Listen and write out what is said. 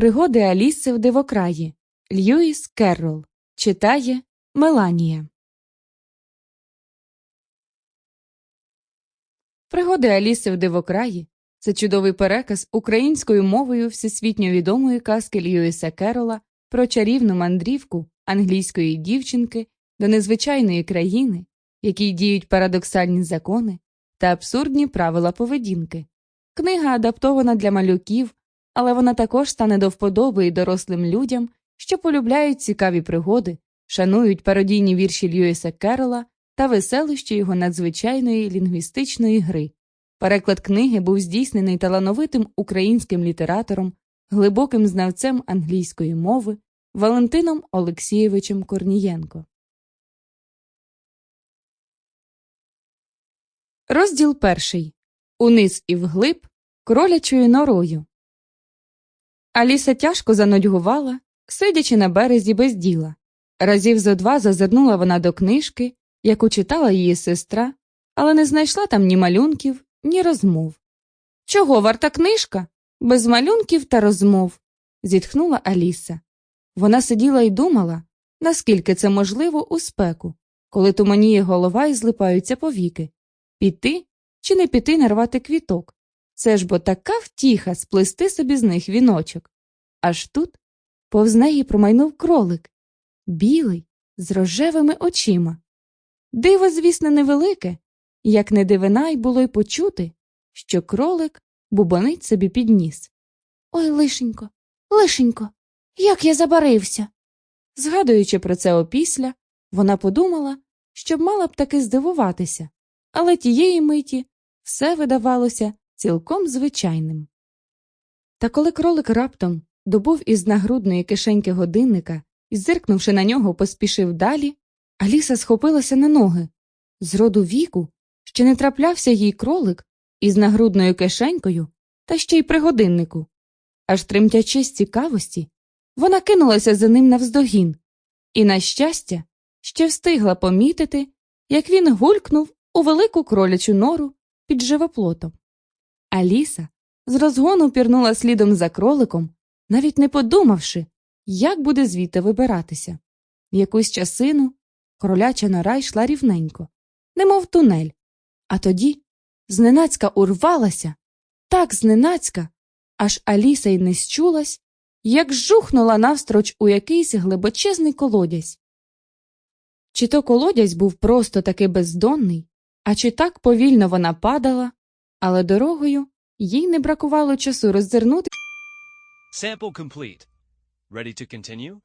Пригоди Аліси в дивокраї. Льюіс Керрол. Читає Меланія. Пригоди Аліси в дивокраї це чудовий переказ українською мовою всесвітньо відомої казки Льюіса Керрола про чарівну мандрівку англійської дівчинки до незвичайної країни, якій діють парадоксальні закони та абсурдні правила поведінки. Книга адаптована для малюків, але вона також стане до вподоби і дорослим людям, що полюбляють цікаві пригоди, шанують пародійні вірші Льюіса Керрола та веселищі його надзвичайної лінгвістичної гри. Переклад книги був здійснений талановитим українським літератором, глибоким знавцем англійської мови Валентином Олексійовичем Корнієнко. Розділ перший. Униз і вглиб кролячою норою. Аліса тяжко занудьгувала, сидячи на березі без діла. Разів зо два зазирнула вона до книжки, яку читала її сестра, але не знайшла там ні малюнків, ні розмов. Чого варта книжка? Без малюнків та розмов. зітхнула Аліса. Вона сиділа і думала, наскільки це можливо у спеку, коли туманіє голова і злипаються повіки. Піти чи не піти нарвати квіток. Це ж бо така втіха сплести собі з них віночок. Аж тут повз неї промайнув кролик, білий, з рожевими очима. Диво, звісно, невелике, як не дивина й було й почути, що кролик бубонить собі під ніс. Ой, лишенько, лишенько, як я забарився. Згадуючи про це опісля, вона подумала, що мала б таки здивуватися, але тієї миті все видавалося цілком звичайним. Та коли кролик раптом добув із нагрудної кишеньки годинника і, зиркнувши на нього, поспішив далі, Аліса схопилася на ноги. З роду віку ще не траплявся їй кролик із нагрудною кишенькою та ще й при годиннику. Аж тремтячи з цікавості, вона кинулася за ним навздогін і, на щастя, ще встигла помітити, як він гулькнув у велику кролячу нору під живоплотом. Аліса з розгону пірнула слідом за кроликом, навіть не подумавши, як буде звідти вибиратися. Якусь часину кроляча нора йшла рівненько, немов тунель, а тоді зненацька урвалася, так зненацька, аж Аліса й не счулась, як жухнула навстроч у якийсь глибочезний колодязь. Чи то колодязь був просто таки бездонний, а чи так повільно вона падала, але дорогою їй не бракувало часу роззирнути. Sample complete. Ready to continue?